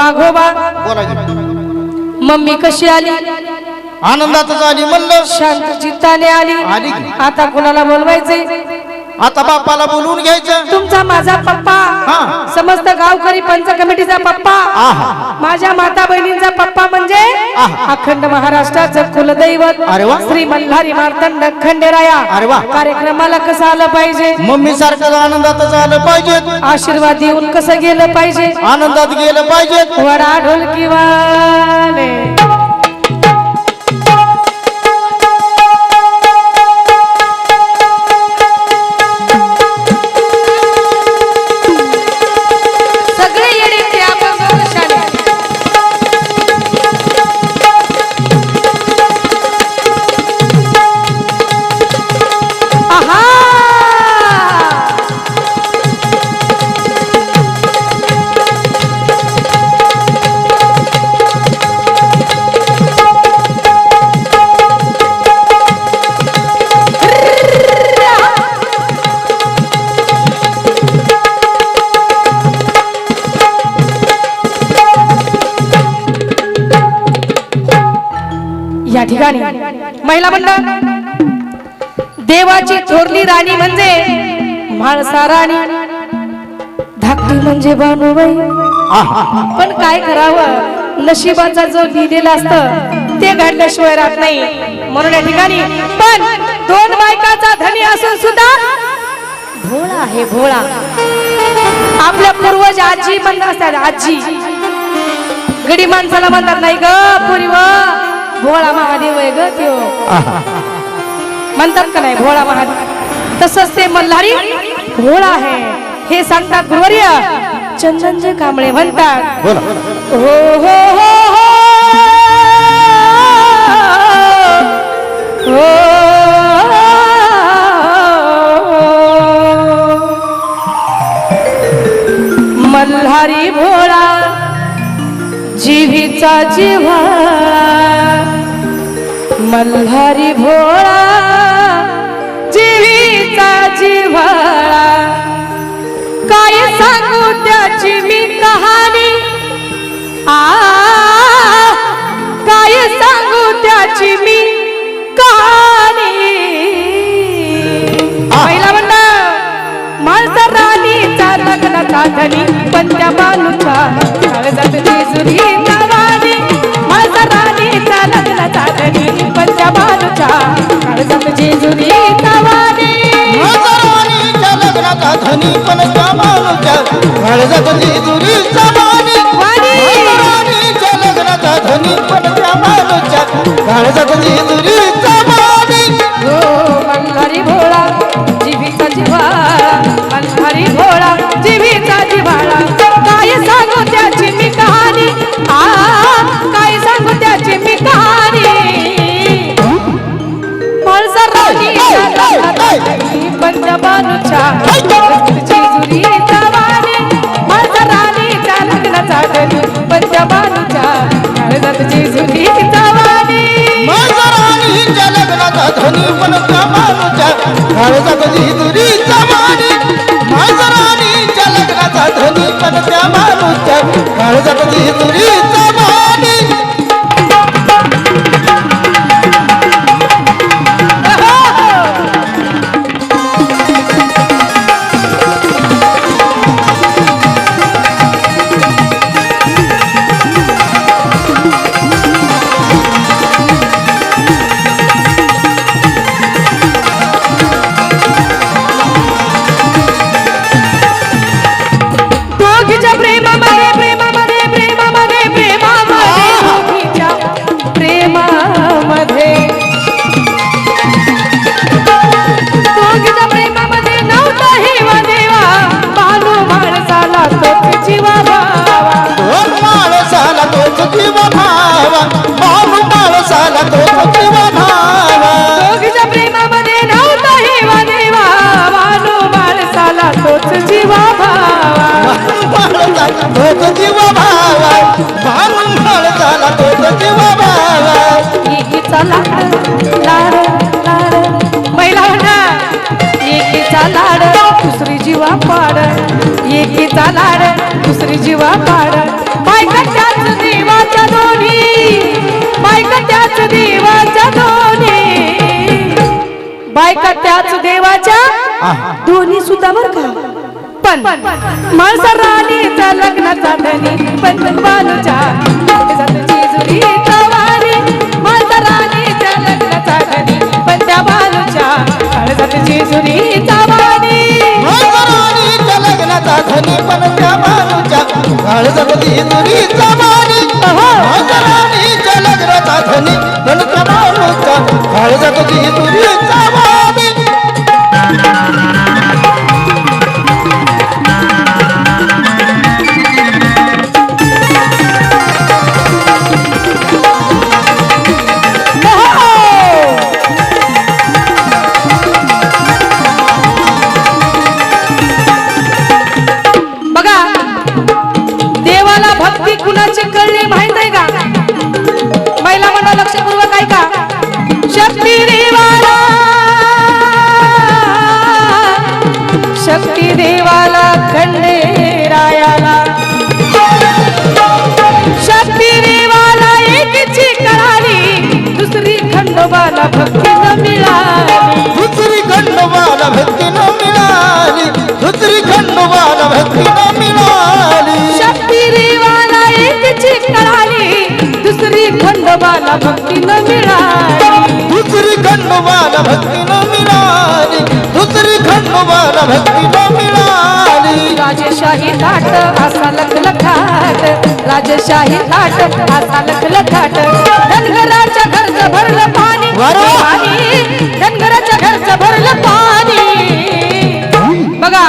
वाघोबा बोला की. मम्मी कशी आली आनंदात झाली म्हणलं शांत चित्ताने आली आली की. आता कुणाला बोलवायचे आता बापाला बोलवून घ्यायचं तुमचा माझा पप्पा हा. समस्त गावकरी पंच कमिटीचा पप्पा आहा. माझ्या माता बहिणींचा पप्पा म्हणजे. अखंड महाराष्ट्राचं कुलदैवत अरे वा. श्री मल्हारी मार्तंड खंडेराया अरे वा. कार्यक्रमाला कसं आलं पाहिजे मम्मी सारखं आनंदात झालं पाहिजे आशीर्वाद देऊन कसं गेलं पाहिजे आनंदात गेलं पाहिजे वडा ढोलकी वाले ठिकाणी. महिला मंडळ देवाची थोरली राणी म्हणजे म्हाळसा राणी. धाकटी म्हणजे बानुबाई पण काय करावं? नशिबाचा जो लिहिलेला असत ते घडल्याशिवाय राहत नाही. म्हणून या ठिकाणी पण दोन बायकाचा धनी असून सुद्धा भोळा आहे भोळा. आपल्या पूर्वज आजी म्हणत असतात आजी. गडी माणसाला म्हणतात नाही ग पुरी भोळा महादेव आहे ग त्यो. म्हणतात का नाही भोळा महादेव? तसंच ते मल्हारी भोळा आहे. हे सांगतात गुरुवर्य. चंदनजे कांबळे म्हणतात बोला. हो हो हो हो हो मल्हारी भोळा जीवीचा जिव्हा मल्हारी भोळा जीवीचा जिव्हाळा. काय सांगू त्याची मी कहाणी? आ काय सांगू त्याची मी कहाणी? पहिला म्हणलं माणसा राणीचा लग्नाचा धनी पण त्या माणसा राणीचा लग्नाचा धनी पण बालूचा काळजात जेजुरी नवानी लग्नाचा धनी काळजात माझ्या राणीच्या लग्नाचा धनी पण त्या माणूच्या काळजात लाड दुसरी जीवा पाड बायका देवाच्या दोन्ही. बायका देवाच्या दोन्ही. बायका त्याच देवाच्या दोन्ही सुद्धा बर का? पण माणसा राणीचा लग्नाचा धनी पण बालूच्या काळजामध्ये दुरीचा मारी राणीच्या लग्नाचा धनी पण देवाला कुणाचे कळले माहीत आहे का? महिला म्हणा लक्षपूर्वक ऐका. शक्ती देवाला शक्ती देवाला खंडेरायाला शक्ती देवाला एकची कळाली दुसरी खंडोबाला भक्ती न मिळाली दुसरी खंडोबाला भक्ती न मिळाली दुसरी खंडोबाला भक्ती न खंडोबाला भक्ती न मिळाली. दुसरी खंडोबाला भक्ती न मिळाली. दुसरी खंडोबाला भक्ती न मिळाली. राजशाही थाट असा लखलखाट राजशाही थाट असा लखलखाट धनगराच्या घरचं भरलं. पाणी. धनगराच्या घरचं भरलं पाणी. बघा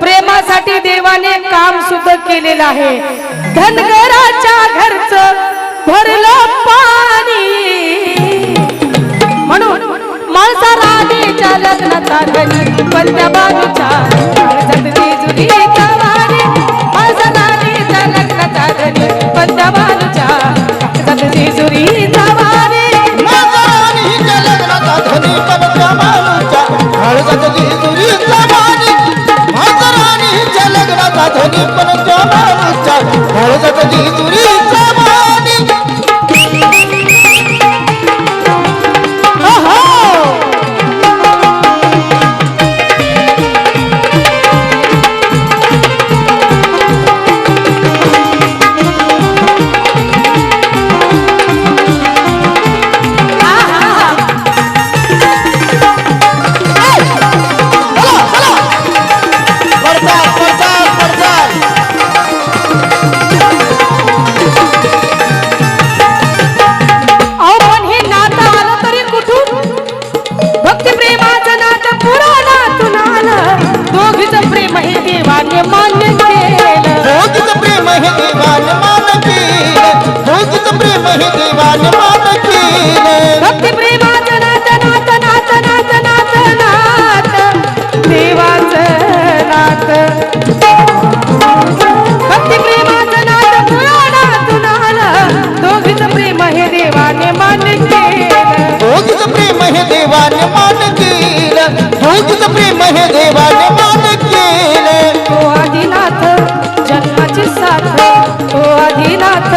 प्रेमासाठी देवाने काम सुद्धा केलेलं आहे. धनगराच्या घरचं भरलं पाणी. म्हणून माणसा राणीच्या लग्नाचा धनी पण त्या बाजूच्या देवान मान केलं. तो आदिनाथ जन्माची साथ. तो आदिनाथ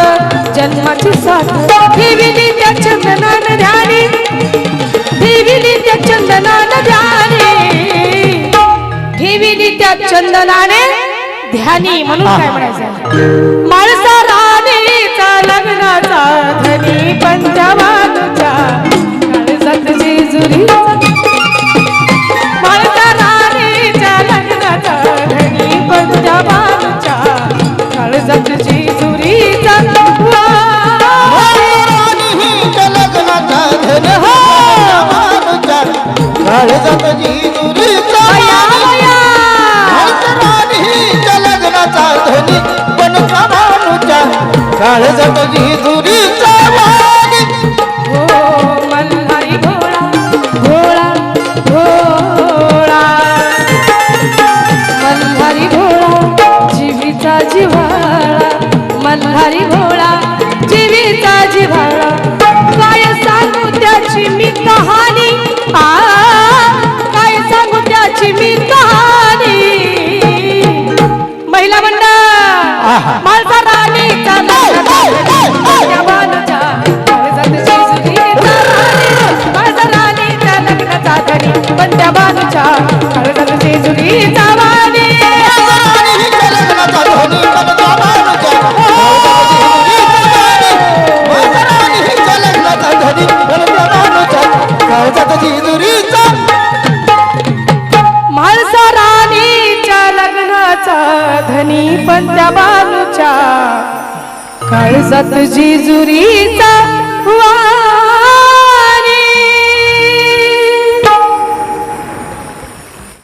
जन्माची साथ. ठेविली त्या चंदनान ध्यानी. ठेविली त्या चंदनान ध्यानी. ठेविली त्या चंदनाने ध्यानी म्हणून काय म्हणायचं? माणसा काळजात जिजुरीचा सत काळजात जिजुरीचा